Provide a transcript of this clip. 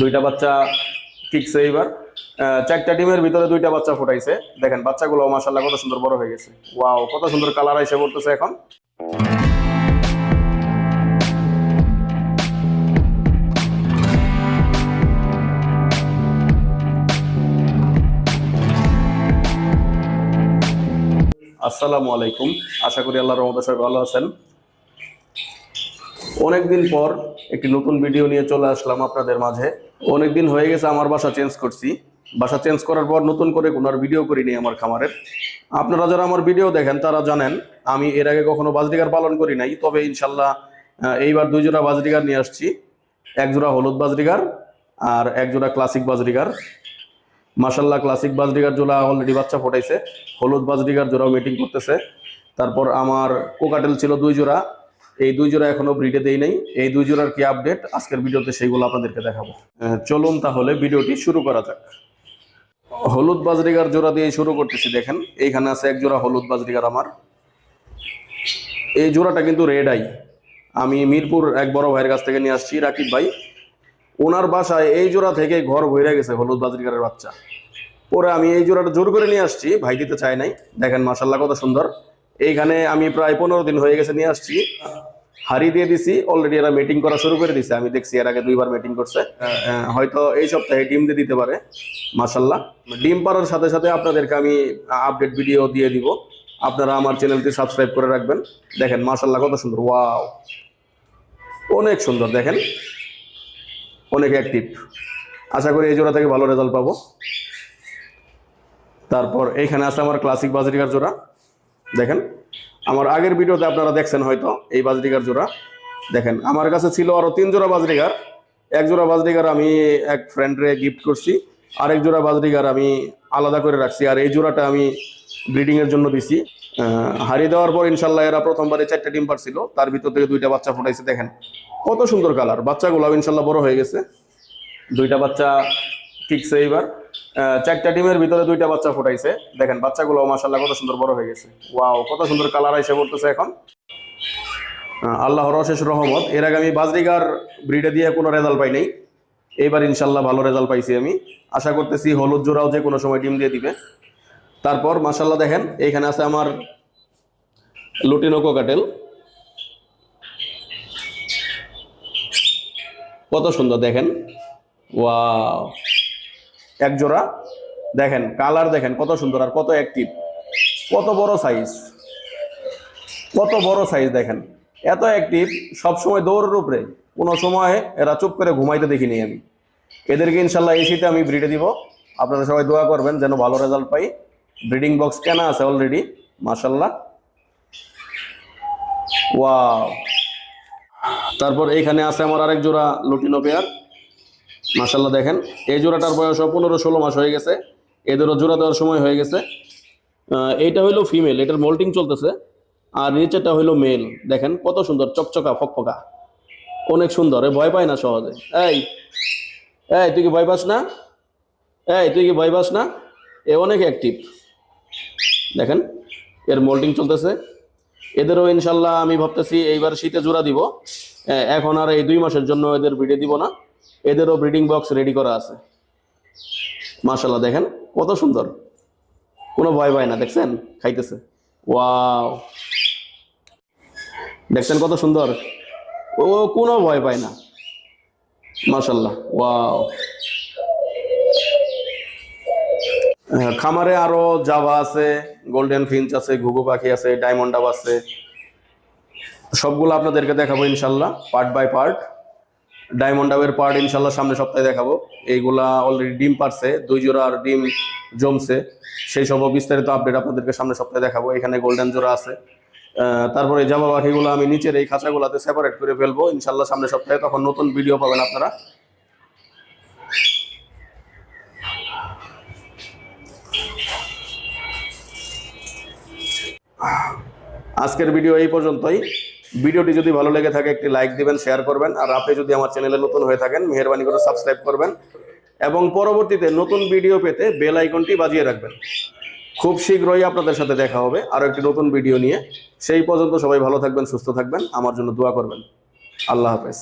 দুইটা বাচ্চা ঠিকছে এইবার। চারটা ডিমের ভিতরে দুইটা বাচ্চা ফুটাইছে। দেখেন বাচ্চাগুলো মাসাল্লাহ কত সুন্দর বড় হয়ে গেছে। ওয়াও, কত সুন্দর কালার আইসে পড়তেছে এখন। আসসালামু আলাইকুম। আশা করি আল্লাহ রহমতে ভালো আছেন। অনেকদিন পর একটি নতুন ভিডিও নিয়ে চলে আসলাম আপনাদের মাঝে। অনেকদিন হয়ে গেছে আমার বাসা চেঞ্জ করছি। বাসা চেঞ্জ করার পর নতুন করে কোনো আর ভিডিও করিনি আমার খামারের। আপনারা যারা আমার ভিডিও দেখেন, তারা জানেন, আমি এর আগে কখনো বাজরিগার পালন করি নাই, তবে ইনশাল্লাহ এইবার দুই জোড়া বাজরিগার নিয়ে আসছি। এক জোড়া হলুদ বাজরিগার আর এক জোড়া ক্লাসিক বাজরিগার। মাসাল্লাহ ক্লাসিক বাজরিগার জোড়া অলরেডি বাচ্চা ফোটাইছে। হলুদ বাজরিগার জোড়াও মিটিং করতেছে। তারপর আমার কোকাটেল ছিল দুই জোড়া। এই দুই জোড়া এখনও ব্রিডে দেই নাই। এই দুই জোড়ার কি আপডেট আজকের ভিডিওতে সেইগুলো আপনাদেরকে দেখাবো। চলুন তাহলে ভিডিওটি শুরু করা যাক। হলুদ বাজরিগার জোড়া দিয়ে শুরু করতেছি, দেখেন। এইখানে আছে এক জোড়া হলুদ বাজরিগার আমার। এই জোড়াটা কিন্তু রেড আই আমি মিরপুর এক বড় ভাইয়ের কাছ থেকে নিয়ে আসছি, রাকিব ভাই। ওনার বাসায় এই জোড়া থেকে ঘর ভরে গেছে হলুদ বাজরিগারের বাচ্চা। পরে আমি এই জোড়াটা জোর করে নিয়ে আসছি, ভাই দিতে চাই নাই। দেখেন মাসাল্লাহ কত সুন্দর। এইখানে আমি প্রায় পনেরো দিন হয়ে গেছে নিয়ে আসছি। হারি দিয়ে দিছি অলরেডি এরা মিটিং করা শুরু করে দিছে। আমি দেখছি এর আগে দুইবার মিটিং করছে। হয়তো এই সপ্তাহে ডিম দিয়ে দিতে পারে মাসাল্লাহ ডিম পাড়ার সাথে সাথে আপনাদেরকে আমি আপডেট ভিডিও দিয়ে দিব। আপনারা আমার চ্যানেলটি সাবস্ক্রাইব করে রাখবেন। দেখেন মাসাল্লাহ কত সুন্দর। ওয়াও অনেক সুন্দর দেখেন। অনেক অ্যাক্টিভ আশা করি এই জোড়া থেকে ভালো রেজাল্ট পাবো। তারপর এইখানে আছে আমার ক্লাসিক বাজরিকার জোড়া। দেখেন, আমার আগের ভিডিওতে আপনারা দেখছেন হয়তো এই বাজরিকার জোড়া। দেখেন, আমার কাছে ছিল আরও তিন জোড়া বাজরিকার এক জোড়া বাজরিকার আমি এক ফ্রেন্ডরে গিফট করছি, আরেক জোড়া বাজরিকার আমি আলাদা করে রাখছি, আর এই জোড়াটা আমি ব্রিডিংয়ের জন্য দিছি। হারিয়ে দেওয়ার পর ইনশাল্লাহ এরা প্রথমবারে চারটা ডিম পারছিল তার ভিতর থেকে দুইটা বাচ্চা ফুটাইছে, দেখেন কত সুন্দর কালার বাচ্চাগুলো ইনশাল্লাহ বড় হয়ে গেছে। দুইটা বাচ্চা ঠিকছে এইবার। চারটা ডিমের ভিতরে দুইটা বাচ্চা ফুটাইছে। দেখেন বাচ্চাগুলো মাসাল্লাহ কত সুন্দর বড় হয়ে গেছে। ওয়াও কত সুন্দর কালার এসে পড়তেছে এখন। আহ, আল্লাহর অশেষ রহমত। এর আগে আমি বাজরিগার ব্রিডে দিয়ে কোনো রেজাল্ট পাই নাই। এইবার ইনশাল্লাহ ভালো রেজাল্ট পাইছি আমি। আশা করতেছি হলুদ জোড়াও যে কোনো সময় ডিম দিয়ে দিবে। তারপর মাসাল্লাহ দেখেন এইখানে আছে আমার লুটিনো কোকাটেল কত সুন্দর দেখেন। ওয়াও। এক জোড়া। দেখেন কালার দেখেন, কত সুন্দর আর কত অ্যাক্টিভ কত বড় সাইজ কত বড় সাইজ দেখেন। এত অ্যাক্টিভ সবসময় দৌড়ের উপরে। কোনো সময় এরা চুপ করে ঘুমাইতে দেখিনি আমি। এদেরকে ইনশাল্লাহ এই আমি ব্রিডে দিব। আপনারা সবাই দোয়া করবেন যেন ভালো রেজাল্ট পাই। ব্রিডিং বক্স কেনা আছে অলরেডি মাশাল্লাহ। ওয়াও তারপর এইখানে আছে আমার আরেক জোড়া লুটিনো পেয়ার মাশাল্লাহ দেখেন, এই জোড়াটার বয়স পনেরো ষোলো মাস হয়ে গেছে। এদেরও জোড়া দেওয়ার সময় হয়ে গেছে। এইটা হইল ফিমেল এটার মোল্টিং চলতেছে। আর নিচেরটা হইল মেল দেখেন কত সুন্দর, চকচকা, ফকফকা। অনেক সুন্দর, এ ভয় পায় না সহজে। এই এই, তুই কি ভয় পাস না? এই, তুই কি ভয় পাস না? এ অনেক অ্যাক্টিভ দেখেন, এর মোল্টিং চলতেছে। এদেরও ইনশাল্লাহ আমি ভাবতেছি এইবার শীতে জোড়া দিব। এখন আর এই দুই মাসের জন্য এদের ব্রিডে দিব না। এদেরও ব্রিডিং বক্স রেডি করা আছে। মাশাল্লাহ দেখেন কত সুন্দর। কোনো ভয় পায় না, দেখছেন? খাইতেছে। ওয়াও। দেখছেন কত সুন্দর? ও, কোনো ভয় পায় না। মাশাল্লাহ ওয়াও। খামারে আরও জাভা আছে গোল্ডেন ফিঞ্চ আছে, ঘুঘু পাখি আছে ডায়মন্ড আছে। সবগুলো আপনাদেরকে দেখাবো ইনশাল্লাহ পার্ট বাই পার্ট ডায়মন্ড ডাবের পার্ট ইনশাল্লাহ সামনে সপ্তাহে দেখাবো। এইগুলা অলরেডি ডিম পারছে, দুই জোড়ার ডিম জমছে। সেই সব বিস্তারিত আপডেট আপনাদেরকে সামনে সপ্তাহে দেখাবো। এখানে গোল্ডেন জোড়া আছে। তারপরে জামা পাখিগুলো আমি নিচের এই খাঁচাগুলোতে সেপারেট করে ফেলব। ইনশাল্লাহ সামনে সপ্তাহে তখন নতুন ভিডিও পাবেন আপনারা। আজকের ভিডিও এই পর্যন্তই। ভিডিওটি যদি ভালো লেগে থাকে, একটি লাইক দিবেন, শেয়ার করবেন, আর আপনি যদি আমার চ্যানেলে নতুন হয়ে থাকেন, মেহরবানি করে সাবস্ক্রাইব করবেন, এবং পরবর্তীতে নতুন ভিডিও পেতে বেল আইকনটি বাজিয়ে রাখবেন। খুব শীঘ্রই আপনাদের সাথে দেখা হবে আরও একটি নতুন ভিডিও নিয়ে। সেই পর্যন্ত সবাই ভালো থাকবেন, সুস্থ থাকবেন, আমার জন্য দোয়া করবেন। আল্লাহ হাফেজ।